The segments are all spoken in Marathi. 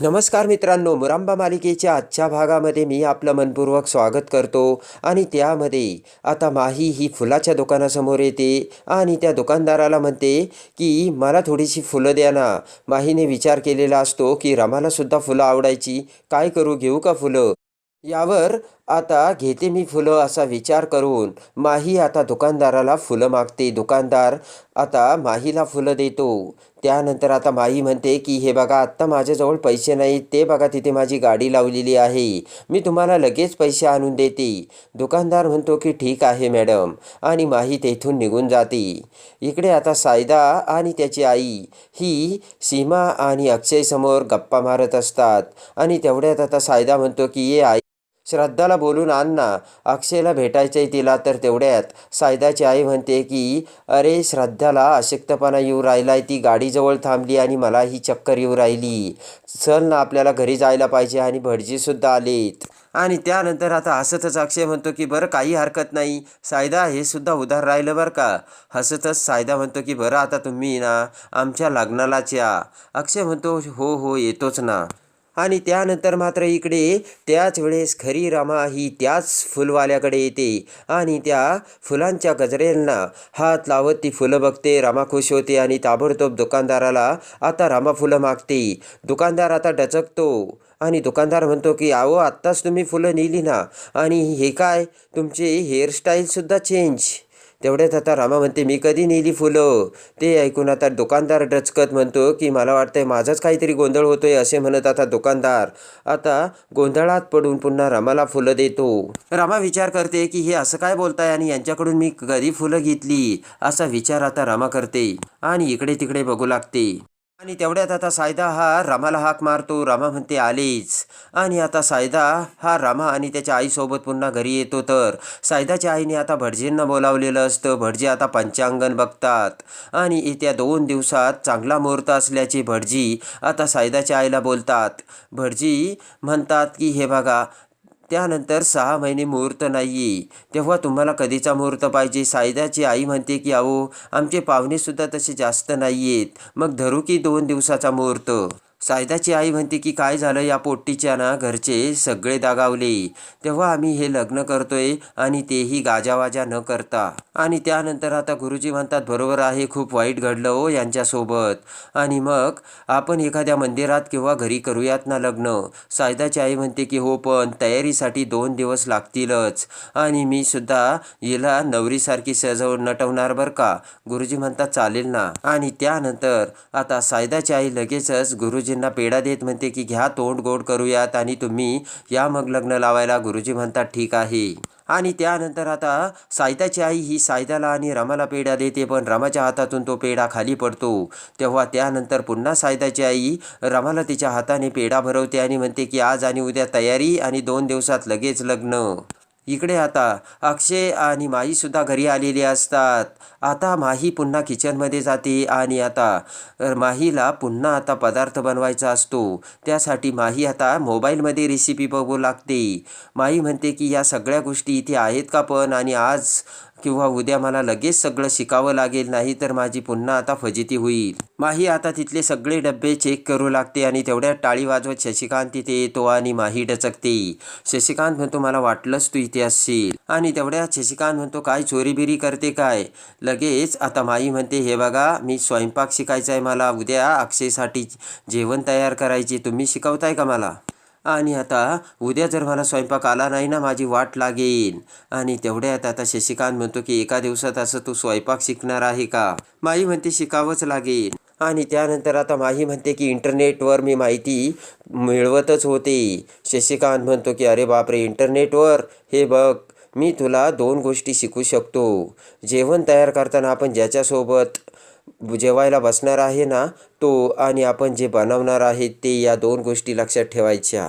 नमस्कार मित्रांनो मुरांबा मालिकेच्या आजच्या भागामध्ये मी आपलं मनपूर्वक स्वागत करतो. आणि त्यामध्ये आता माही ही फुलाच्या दुकानासमोर येते आणि त्या दुकानदाराला म्हणते की मला थोडीशी फुलं द्या ना. माहीने विचार केलेला असतो की रमालासुद्धा फुलं आवडायची. काय करू घेऊ का फुलं? यावर आता घेते मी फुलं असा विचार करून माही आता दुकानदाराला फुलं मागते. दुकानदार आता माहीला फुलं देतो. त्यानंतर आता माही म्हणते की हे बघा आत्ता माझ्याजवळ पैसे नाहीत ते बघा तिथे माझी गाडी लावलेली आहे. मी तुम्हाला लगेच पैसे आणून देते. दुकानदार म्हणतो की ठीक आहे मॅडम. आणि माही तेथून निघून जाते. इकडे आता सायदा आणि त्याची आई ही सीमा आणि अक्षयसमोर गप्पा मारत असतात. आणि तेवढ्यात आता सायदा म्हणतो की ये आई श्रद्धाला बोलून आण ना अक्षयला भेटायचंय तिला तर तेवढ्यात. सायदाची आई म्हणते की अरे श्रद्धाला अशक्तपणा येऊ राहिलाय. ती गाडीजवळ थांबली आणि मला ही चक्कर येऊ राहिली. चल ना आपल्याला घरी जायला पाहिजे. आणि भटजीसुद्धा आलेत. आणि त्यानंतर आता हसतच अक्षय म्हणतो की बरं काही हरकत नाही. सायदा हे सुद्धा उधार राहिलं बरं का? हसतच सायदा म्हणतो की बरं आता तुम्ही ना आमच्या लग्नालाच या. अक्षय म्हणतो हो हो येतोच ना. आणि त्यानंतर मात्र इकडे त्याच वेळेस खरी रामा ही त्याच फुलवाल्याकडे येते आणि त्या फुलांच्या गजऱ्यांना हात लावत ती फुलं बघते. रामा खुश होते आणि ताबडतोब दुकानदाराला आता रमा फुलं मागते. दुकानदार आता डचकतो आणि दुकानदार म्हणतो की अहो आत्ताच तुम्ही फुलं नेली ना. आणि हे काय? तुमचे हेअरस्टाईलसुद्धा चेंज तेवढ्यात आता रामा म्हणते मी कधी नेली फुलं? ते ऐकून आता दुकानदार डचकत म्हणतो की मला वाटतंय माझाच काहीतरी गोंधळ होतोय असे म्हणत आता दुकानदार. आता गोंधळात पडून पुन्हा रामाला फुलं देतो. रामा विचार करते की हे असं काय बोलताय आणि यांच्याकडून मी कधी फुलं घेतली? असा विचार आता रामा करते आणि इकडे तिकडे बघू लागते. आणि तेवढ्यात आता सायदा हा रामाला हाक मारतो. रामा म्हणते आलीच. आणि आता सायदा हा रामा आणि त्याच्या आईसोबत पुन्हा घरी येतो तर सायदाच्या आईने आता भटजींना बोलावलेलं असतं. भटजी आता पंचांगण बघतात आणि येत्या दोन दिवसात चांगला मुहूर्त असल्याचे भटजी आता सायदाच्या आईला बोलतात. भटजी म्हणतात की हे बघा त्यानंतर सहा महिने मुहूर्त नाही आहे तेव्हा तुम्हाला कधीचा मुहूर्त पाहिजे? सायदाची आई म्हणते की अहो आमचे पाहुणेसुद्धा तसे जास्त नाही आहेत मग धरू की दोन दिवसाचा मुहूर्त? सायदाची आई म्हणते की काय झालं या पोट्टीच्या ना घरचे सगळे दागावले. तेव्हा आम्ही हे लग्न करतोय आणि तेही गाजावाजा न करता. आणि त्यानंतर आता गुरुजी म्हणतात बरोबर आहे खूप वाईट घडलं हो यांच्यासोबत. आणि मग आपण एखाद्या मंदिरात किंवा घरी करूयात ना लग्न. सायदाची आई म्हणते की हो पण तयारीसाठी दोन दिवस लागतीलच. आणि मी सुद्धा हिला नवरीसारखी सजवून नटवणार बरं का? गुरुजी म्हणतात चालेल ना. आणि त्यानंतर आता सायदाची आई लगेचच गुरुजी गुरुजींना पेढा देत म्हणते की घ्या तोंड गोड करूयात आणि तुम्ही या मग लग्न लावायला गुरुजी म्हणतात ठीक आहे. आणि त्यानंतर आता सायताची आई ही सायदाला आणि रमाला पेढा देते पण रमाच्या हातातून तो पेढा खाली पडतो. तेव्हा त्यानंतर पुन्हा सायदाची आई रमाला तिच्या हाताने पेढा भरवते आणि म्हणते की आज आणि उद्या तयारी आणि दोन दिवसात लगेच लग्न. इकडे आता. अक्षय आणि माहीसुद्धा घरी आलेली असतात. आता माही पुन्हा किचनमध्ये जाते आणि आता माहीला पुन्हा आता पदार्थ बनवायचा असतो. त्यासाठी माही आता मोबाईलमध्ये रेसिपी बघू लागते. माही म्हणते की या सगळ्या गोष्टी इथे आहेत का पण? आणि आज किंवा उद्या मला लगेच सगळं शिकावं लागेल नाही तर माझी पुन्हा आता फजिती होईल. माही आता तिथले सगळे डब्बे चेक करू लागते आणि तेवढ्यात टाळी वाजवत शशिकांत तिथे येतो आणि माही डचकते. शशिकांत म्हणतो मला वाटलंच तू इथे असशील. आणि तेवढ्यात शशिकांत म्हणतो काय चोरीबिरी करते काय? लगेच आता माही म्हणते हे बघा मी स्वयंपाक शिकायचा आहे मला उद्या अक्षयसाठी जेवण तयार करायचे तुम्ही शिकवताय का मला? आणि आता उद्या जर मला स्वयंपाक आला नाही ना माझी वाट लागेल. आणि तेवढ्यात आता शशिकांत म्हणतो की एका दिवसात असं तू स्वयंपाक शिकणार आहे का? माई म्हणते शिकावंच लागेल. आणि त्यानंतर आता माही म्हणते की इंटरनेटवर मी माहिती मिळवतच होते. शशिकांत म्हणतो की अरे बापरे इंटरनेटवर? हे बघ मी तुला दोन गोष्टी शिकू शकतो. जेवण तयार करताना आपण ज्याच्यासोबत जेवायला बसणार आहे ना तो आणि आपण जे बनवणार आहे ते या दोन गोष्टी लक्षात ठेवायच्या.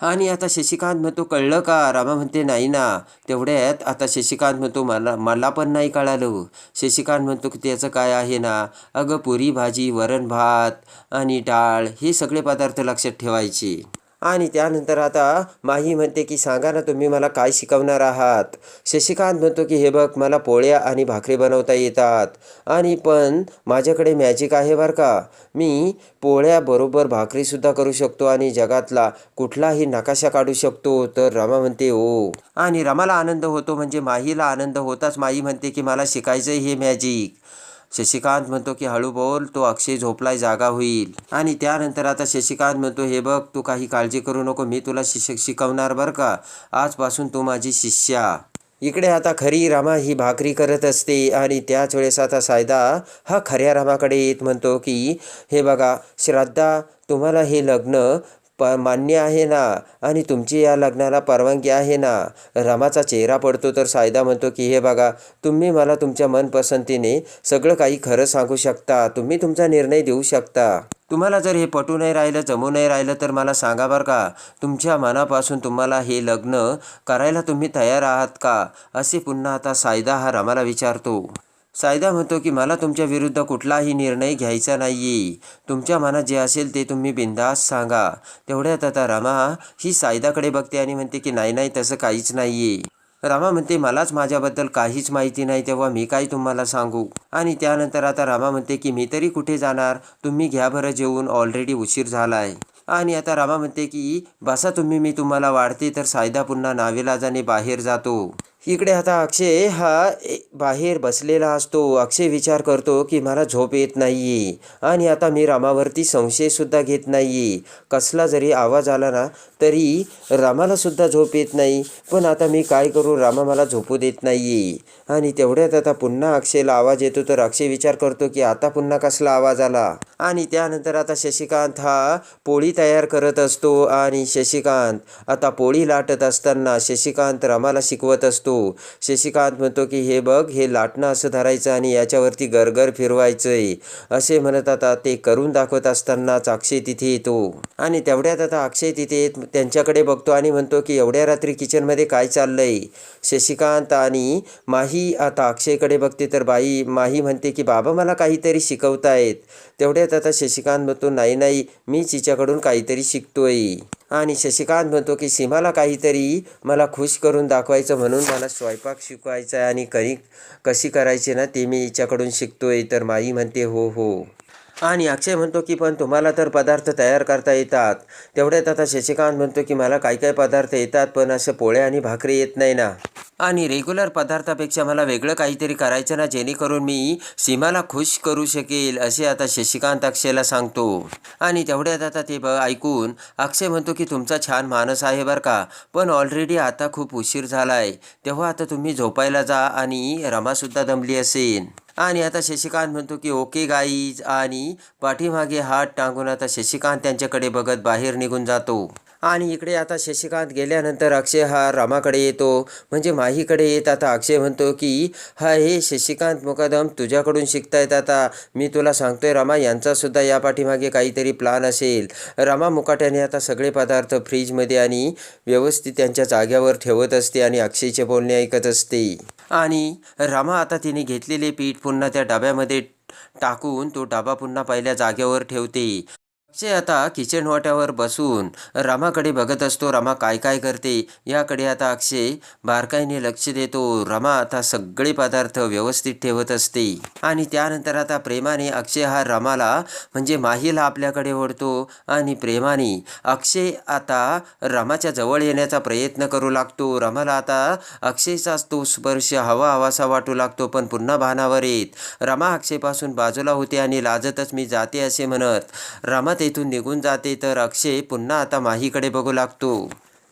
आणि आता शशिकांत म्हणतो कळलं का? रामा म्हणते नाही ना तेवढ्यात आता शशिकांत म्हणतो मला मला पण नाही कळालं. शशिकांत म्हणतो की त्याचं काय आहे ना? अगं पुरी भाजी वरण भात आणि डाळ हे सगळे पदार्थ लक्षात ठेवायचे. आणि त्यानंतर आता माही म्हणते की सांगा ना तुम्ही मला काय शिकवणार आहात? शशिकांत म्हणतो की हे बघ मला पोळ्या आणि भाकरी बनवता येतात. आणि पण माझ्याकडे मॅजिक आहे बरं का. मी पोळ्याबरोबर भाकरीसुद्धा करू शकतो आणि जगातला कुठलाही नकाशा काढू शकतो. तर रमा म्हणते ओ आणि रमाला आनंद होतो म्हणजे माहीला आनंद होताच. माही म्हणते की मला शिकायचं हे मॅजिक शशिकांत म्हणतो की हळू बोल तो अक्षय झोपलाय जागा होईल. आणि त्यानंतर आता शशिकांत म्हणतो हे बघ तू काही काळजी करू नको मी तुला शिष्य शिकवणार बरं का. आजपासून तू माझी शिष्या. इकडे आता खरी रामा ही भाकरी करत असते आणि त्याच वेळेस आता सायदा हा खऱ्या रामाकडे येत म्हणतो की हे बघा श्रद्धा तुम्हाला हे लग्न प मान्य आहे ना? आणि तुमची या लग्नाला परवानगी आहे ना? रमाचा चेहरा पडतो तर सायदा म्हणतो की हे बघा तुम्ही मला तुमच्या मनपसंतीने सगळं काही खरं सांगू शकता. तुम्ही तुमचा निर्णय देऊ शकता. तुम्हाला जर हे पटू नाही राहिलं जमू नाही राहिलं तर मला सांगा बरं का? तुमच्या मनापासून तुम्हाला हे लग्न करायला तुम्ही तयार आहात का? असे पुन्हा आता सायदा हा रमाला विचारतो. सायदा म्हणतो की मला तुमच्या विरुद्ध कुठलाही निर्णय घ्यायचा नाही आहे तुमच्या मनात जे असेल ते तुम्ही बिंदास सांगा. तेवढ्यात आता रमा ही सायदाकडे बघते आणि म्हणते की नाही नाही तसं काहीच नाही आहे रामा म्हणते मलाच माझ्याबद्दल काहीच माहिती नाही तेव्हा मी काय तुम्हाला सांगू? आणि त्यानंतर आता रामा म्हणते की मी तरी कुठे जाणार? तुम्ही घ्या बरं जेवून ऑलरेडी उशीर झाला आहे आणि आता रामा म्हणते की बसा तुम्ही मी तुम्हाला वाढते. तर सायदा पुन्हा नावेलाजाने बाहेर जातो. इकडे आता अक्षय हा ए- बाहेर बसलेला असतो. अक्षय विचार करतो की मला झोप येत नाही आणि आता मी रामावरती संशयसुद्धा घेत नाही कसला जरी आवाज आला ना तरी रामालासुद्धा झोप येत नाही. पण आता मी काय करू? रामा मला झोपू देत नाही आणि तेवढ्यात आता पुन्हा अक्षयला आवाज येतो. तर अक्षय विचार करतो की आता पुन्हा कसला आवाज आला? आणि त्यानंतर आता शशिकांत हा पोळी तयार करत असतो. आणि शशिकांत आता पोळी लाटत असताना शशिकांत रामाला शिकवत असतो. शशिकांत म्हणतो की हे बघ हे लाटणं असं धरायचं आणि याच्यावरती गरगर फिरवायचंय. असे म्हणत आता ते करून दाखवत असतानाच अक्षय तिथे येतो. आणि तेवढ्यात आता अक्षय तिथे येत त्यांच्याकडे बघतो आणि म्हणतो की एवढ्या रात्री किचनमध्ये काय चाललंय? शशिकांत आणि माही आता अक्षयकडे बघते तर बाई माही म्हणते की बाबा मला काहीतरी शिकवतायत. तेवढ्यात आता शशिकांत म्हणतो नाही नाही मीच हिच्याकडून काहीतरी शिकतोय. आणि शशिकांत म्हणतो की सीमाला काहीतरी मला खुश करून दाखवायचं म्हणून मला स्वयंपाक शिकवायचा आहे आणि कणी कशी करायची ना ते मी हिच्याकडून शिकतोय. तर माई म्हणते हो हो. आणि अक्षय म्हणतो की पण तुम्हाला तर पदार्थ तयार करता येतात. तेवढ्यात आता शशिकांत म्हणतो की मला काही काही पदार्थ येतात पण असं पोळ्या आणि भाकरी येत नाही ना. आणि रेग्युलर पदार्थापेक्षा मला वेगळं काहीतरी करायचं ना जेणेकरून मी सीमाला खुश करू शकेल असे आता शशिकांत अक्षयला सांगतो. आणि तेवढ्यात आता ते ब ऐकून अक्षय म्हणतो की तुमचा छान मानस आहे बरं का पण ऑलरेडी आता खूप उशीर झाला आहे तेव्हा आता तुम्ही झोपायला जा आणि रमासुद्धा दमली असेल. आणि आता शशिकांत म्हणतो की ओके गाईज आणि पाठीमागे हात टांगून आता शशिकांत त्यांच्याकडे बघत बाहेर निघून जातो. आणि इकडे आता शशिकांत गेल्यानंतर अक्षय हा रामाकडे येतो. म्हणजे माहीकडे येत आता अक्षय म्हणतो की हा हे शशिकांत मुकादम तुझ्याकडून शिकतायत आता. मी तुला सांगतोय रामा यांचासुद्धा या पाठीमागे काहीतरी प्लान असेल. रामा मुकाट्याने आता सगळे पदार्थ फ्रीजमध्ये आणि व्यवस्थित त्यांच्या जाग्यावर ठेवत असते आणि अक्षयचे बोलणे ऐकत असते. आणि रामा आता तिने घेतलेले पीठ पुन्हा त्या डब्यामध्ये टाकून तो डबा पुन्हा पहिल्या जागेवर ठेवते. अक्षय आता किचन वाट्यावर बसून. रमाकडे बघत असतो रमा काय काय करते? याकडे आता अक्षय बारकाईने लक्ष देतो. रमा आता सगळे पदार्थ व्यवस्थित ठेवत असते. आणि त्यानंतर आता प्रेमाने अक्षय हा रमाला म्हणजे माहीला आपल्याकडे ओढतो. आणि प्रेमाने अक्षय आता रमाच्या जवळ येण्याचा प्रयत्न करू लागतो. रमाला आता अक्षयचाच तो स्पर्श हवा हवासा वाटू लागतो पण पुन्हा भानावर येत. रमा अक्षयपासून बाजूला होते आणि लाजतच मी जाते असे म्हणत. रमा तेथून निघून जाते तर अक्षय पुन्हा आता माहीकडे बघू लागतो.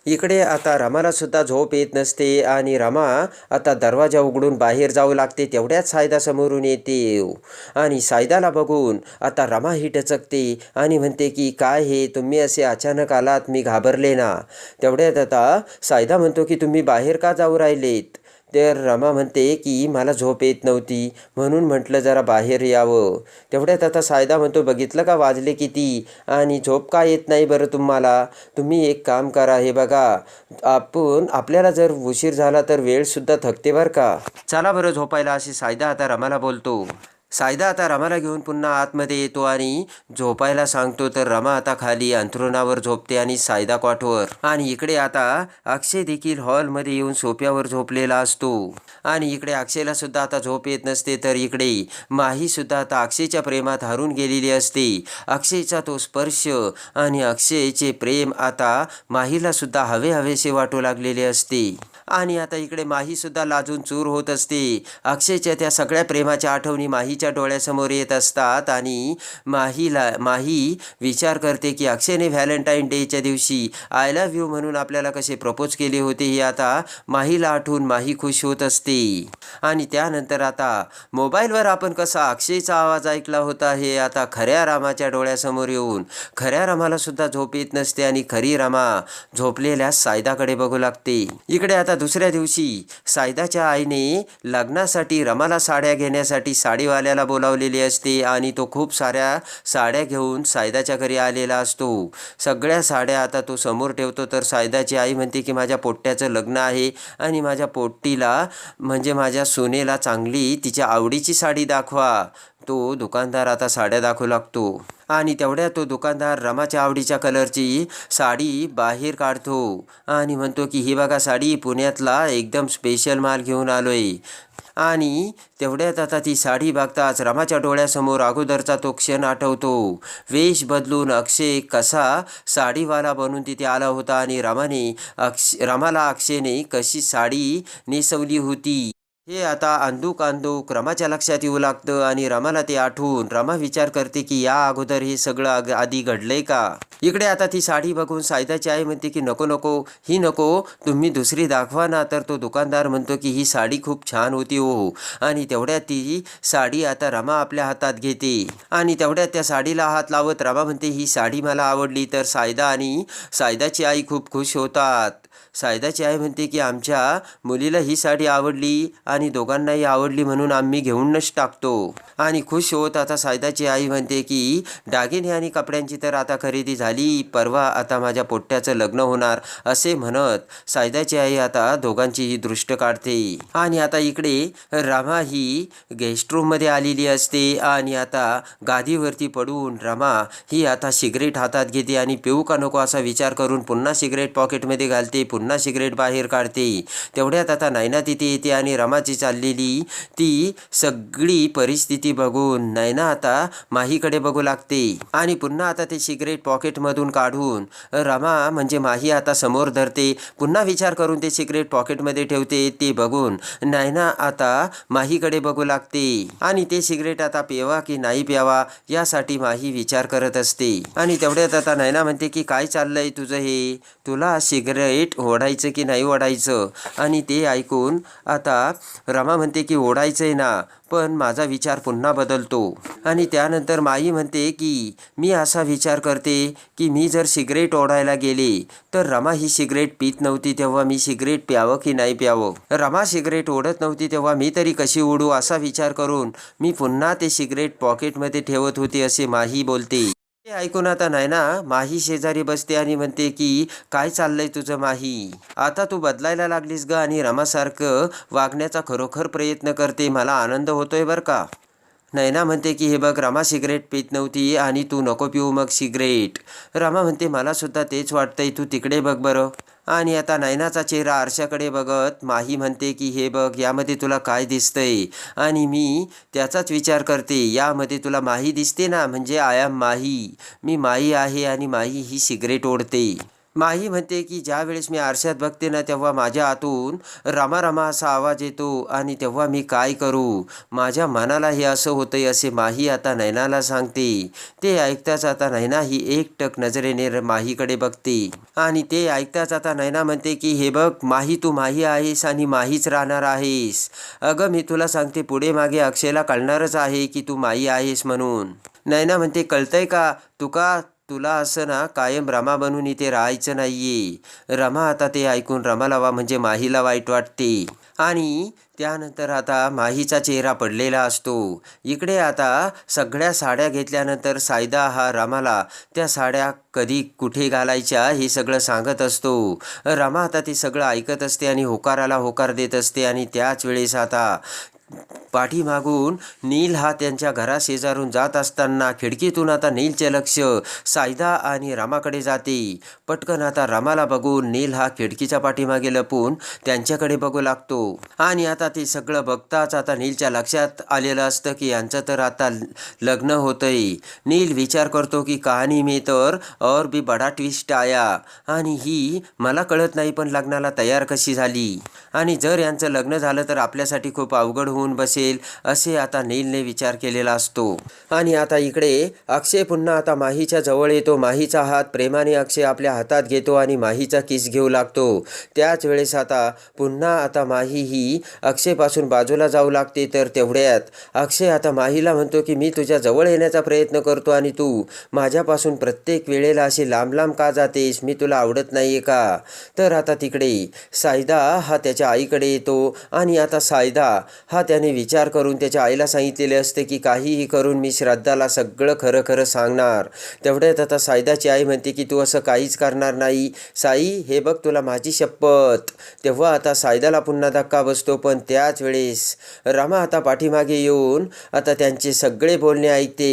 इकडे आता रमाला सुद्धा झोप येत नसते आणि रमा आता दरवाजा उघडून बाहेर जाऊ लागते तेवढ्याच सायदा समोरून येते. आणि सायदाला बघून आता रमा ही टचकते आणि म्हणते की काय हे तुम्ही असे अचानक आलात मी घाबरले ना. तेवढ्यात आता सायदा म्हणतो की तुम्ही बाहेर का जाऊ राहिलेत? तर रमा म्हणते की मला झोप येत नव्हती. म्हणून म्हटलं जरा बाहेर यावं. तेवढ्यात आता सायदा म्हणतो बघितलं का वाजले किती? आणि झोप का येत नाही बरं तुम्हाला? तुम्ही एक काम करा हे बघा. आपण आपल्याला जर उशीर झाला तर वेळसुद्धा थकते बरं का? चला बरं झोपायला असे सायदा आता रमाला बोलतो. सायदा आता रमाला घेऊन पुन्हा आतमध्ये येतो आणि झोपायला सांगतो तर रमा आता खाली अंथरुणावर झोपते आणि सायदा कॉटवर आणि इकडे आता अक्षय देखील हॉलमध्ये येऊन सोप्यावर झोपलेला असतो. आणि इकडे अक्षयला सुद्धा आता झोप येत नसते तर इकडे माही सुद्धा आता अक्षयच्या प्रेमात हरून गेलेली असते. अक्षयचा तो स्पर्श आणि अक्षयचे प्रेम आता माहीला सुद्धा हवे हवेसे वाटू लागलेले असते. आणि आता इकडे माहीसुद्धा लाजून चूर होत असते. अक्षयच्या त्या सगळ्या प्रेमाच्या आठवणी माहीच्या डोळ्यासमोर येत असतात आणि माहीला माही विचार करते की अक्षयने व्हॅलेंटाईन डेच्या दिवशी आय लव्ह यू म्हणून आपल्याला कसे प्रपोज केले होते हे आता माहीला आठवून माही खुश होत असते. आणि त्यानंतर आता मोबाईलवर आपण कसा अक्षयचा आवाज ऐकला होता हे आता खऱ्या रामाच्या डोळ्यासमोर येऊन खऱ्या रामाला सुद्धा झोप येत नसते आणि खरी रमा झोपलेल्या सायदाकडे बघू लागते. इकडे आता दुसऱ्या दिवशी सायदाच्या आईने लग्नासाठी रमाला साड्या घेण्यासाठी साडीवाल्याला बोलावलेली असते आणि तो खूप साऱ्या साड्या घेऊन सायदाच्या घरी आलेला असतो. सगळ्या साड्या आता तो समोर ठेवतो. तर सायदाची आई म्हणते की माझ्या पोट्ट्याचं लग्न आहे आणि माझ्या पोट्टीला म्हणजे माझ्या सोनेला चांगली तिच्या आवडीची साडी दाखवा. तो दुकानदार आता साड्या दाखवू लागतो. आणि तेवढ्या तो दुकानदार रमाच्या आवडीच्या कलरची साडी बाहेर काढतो आणि म्हणतो की ही बघा साडी पुण्यातला एकदम स्पेशल माल घेऊन आलोय. आणि तेवढ्यात आता ती साडी बघताच रमाच्या डोळ्यासमोर अगोदरचा तो क्षण आठवतो. वेश बदलून अक्षय कसा साडीवाला बनून तिथे आला होता आणि रमाने अक्ष रमाला अक्षयने कशी साडी नेसवली होती. हे आता अंदूक अंदूक रमाच्या लक्षात येऊ लागतं आणि रमाला ते आठवून रमा विचार करते की या अगोदर हे सगळं आधी घडलंय का? इकडे आता ती साडी बघून सायदाची आई म्हणते की नको नको ही नको तुम्ही दुसरी दाखवा ना. तर तो दुकानदार म्हणतो की ही साडी खूप छान होती हो. आणि तेवढ्यात ती साडी आता रमा आपल्या हातात घेते. आणि तेवढ्यात त्या साडीला हात लावत रमा म्हणते ही साडी मला आवडली. तर सायदा आणि सायदाची आई खूप खुश होतात. सायदाची आई म्हणते की आमच्या मुलीला ही साडी आवडली आणि दोघांनाही आवडली म्हणून आम्ही घेऊनच टाकतो. आणि खुश होत आता सायदाची आई म्हणते की दागिने आणि कपड्यांची तर आता खरेदी झाली परवा आता माझ्या पोट्ट्याचं लग्न होणार असे म्हणत सायदाची आई आता दोघांचीही दृष्ट काढते. आणि आता इकडे रमा ही गेस्ट रूममध्ये आलेली असते आणि आता गादीवरती पडून रमा ही आता सिगरेट हातात घेते आणि पिऊ का नको असा विचार करून पुन्हा सिगरेट पॉकेटमध्ये घालते. पुन्हा सिगरेट बाहेर काढते. तेवढ्यात आता नैना तिथे येते आणि रमाची चाललेली ती सगळी परिस्थिती बघून नैना आता माहीकडे बघू लागते. आणि पुन्हा आता ते सिगरेट पॉकेटमधून काढून रमा म्हणजे माही आता समोर धरते. पुन्हा विचार करून ते सिगरेट पॉकेटमध्ये ठेवते. ते बघून नैना आता माहीकडे बघू लागते. आणि ते सिगरेट आता प्यावा की नाही प्यावा यासाठी माही विचार करत असते. आणि तेवढ्यात आता नैना म्हणते की काय चाललंय तुझं हे? तुला सिगरेट ओढायचं की नाही ओढायचं? आणि ते ऐकून आता रमा म्हणते की ओढायचं आहे ना पण माझा विचार पुन्हा बदलतो. आणि त्यानंतर माई म्हणते की मी असा विचार करते की मी जर सिगरेट ओढायला गेले तर रमा ही सिगरेट पित नव्हती तेव्हा मी सिगरेट प्यावं की नाही प्यावं? रमा सिगरेट ओढत नव्हती तेव्हा मी तरी कशी ओढू असा विचार करून मी पुन्हा ते सिगरेट पॉकेटमध्ये ठेवत होते असे माही बोलते. हे ऐकून आता नाही ना? माही शेजारी बसते आणि म्हणते की काय चाललंय तुझं माही? आता तू बदलायला लागलीस ग आणि रमासारखं वागण्याचा खरोखर प्रयत्न करते. मला आनंद होतोय बरं का? नैना म्हणते की हे बघ रमा सिगरेट पित नव्हती आणि तू नको पिऊ मग सिगरेट. रमा म्हणते मला सुद्धा तेच वाटतंय. तू तिकडे बघ बरं. आणि आता नैनाचा चेहरा आरशाकडे बघत माही म्हणते की हे बघ यामध्ये तुला काय दिसतंय? आणि मी त्याचाच विचार करते यामध्ये तुला माही दिसते ना म्हणजे आय एम माही. मी माही आहे आणि माही ही सिगरेट ओढते. माही म्हणते की ज्या वेळेस मी आरशात बघते ना तेव्हा माझ्या आतून रमा रमा असा आवाज येतो आणि तेव्हा मी काय करू? माझ्या मनाला हे असं होतंय असे माही आता नैनाला सांगते. ते ऐकताच आता नैना ही एकटक नजरेने र- माहीकडे बघते. आणि ते ऐकताच आता नैना म्हणते की हे बघ माही तू माही आहेस आणि माहीच राहणार आहेस. अगं मी तुला सांगते पुढे मागे अक्षयला कळणारच आहे की तू माही आहेस म्हणून. नैना म्हणते कळतंय का? तुका तुला असं ना कायम रमा बनून इथे राहायचं नाहीये. रमा आता ते ऐकून रमाला वा म्हणजे माहीला वाईट वाटते. आणि त्यानंतर आता माहीचा चेहरा पडलेला असतो. इकडे आता सगळ्या साड्या घेतल्यानंतर सायदा हा रमाला त्या साड्या कधी कुठे घालायच्या हे सगळं सांगत असतो. रमा आता ते सगळं ऐकत असते आणि होकाराला होकार देत असते आणि त्याच वेळेस आता पाठीमागून नील हा त्यांच्या घराशेजारून जात असताना खिडकीतून आता नीलचे लक्ष सायदा आणि रामाकडे जाते. पटकन आता रामाला बघून नील हा खिडकीच्या पाठीमागे लपून त्यांच्याकडे बघू लागतो. आणि आता ते सगळं बघताच आता नीलच्या लक्षात आलेलं असतं की यांचं तर आता लग्न होतंय. नील विचार करतो की कहाणी मी तर और बी बडा ट्विस्ट आया. आणि ही मला कळत नाही पण लग्नाला तयार कशी झाली. आणि जर यांचं लग्न झालं तर आपल्यासाठी खूप अवघड होऊन बसेल असे आता नीलने विचार केलेला असतो. आणि आता इकडे अक्षय पुन्हा आता माहीच्या जवळ येतो. माहीचा हात प्रेमाने अक्षय आपल्या हातात घेतो आणि माहीचा किस घेऊ लागतो. त्याच वेळेस आता पुन्हा आता माही ही अक्षयपासून बाजूला जाऊ लागते तर तेवढ्यात. अक्षय आता माहीला म्हणतो की मी तुझ्या जवळ येण्याचा प्रयत्न करतो आणि तू माझ्यापासून प्रत्येक वेळेला अशी लांब लांब का जातेस? मी तुला आवडत नाही का? तर आता तिकडे सायदा हा त्याच्या आईकडे येतो. आणि आता सायदा हा त्याने विचार करून त्याच्या आईला सांगितलेले असते की काहीही करून मी श्रद्धाला सगळं खरं खरं सांगणार. तेवढ्यात आता सायदाची आई म्हणते की तू असं काहीच करणार नाही. साई हे बघ तुला माझी शपथ. तेव्हा आता सायदाला पुन्हा धक्का बसतो पण त्याच वेळेस रमा आता पाठीमागे येऊन आता त्यांचे सगळे बोलणे ऐकते.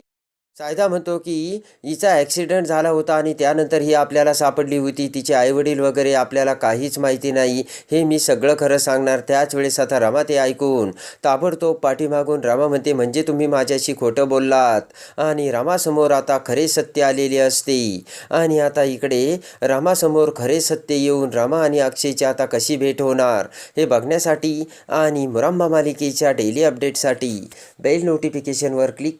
सायदा म्हणतो की हिचा ॲक्सिडेंट झाला होता आणि त्यानंतर ही आपल्याला सापडली होती. तिचे आईवडील वगैरे आपल्याला काहीच माहिती नाही. हे मी सगळं खरं सांगणार. त्याच वेळेस आता रमा ते ऐकून ताबडतोब पाठीमागून रमा म्हणते म्हणजे तुम्ही माझ्याशी खोटं बोललात? आणि रामासमोर आता खरे सत्य आलेले असते. आणि आता इकडे रामासमोर खरे सत्य येऊन रमा आणि अक्षयची आता कशी भेट होणार हे बघण्यासाठी आणि मुरांबा मालिकेच्या डेली अपडेटसाठी बेल नोटिफिकेशनवर क्लिक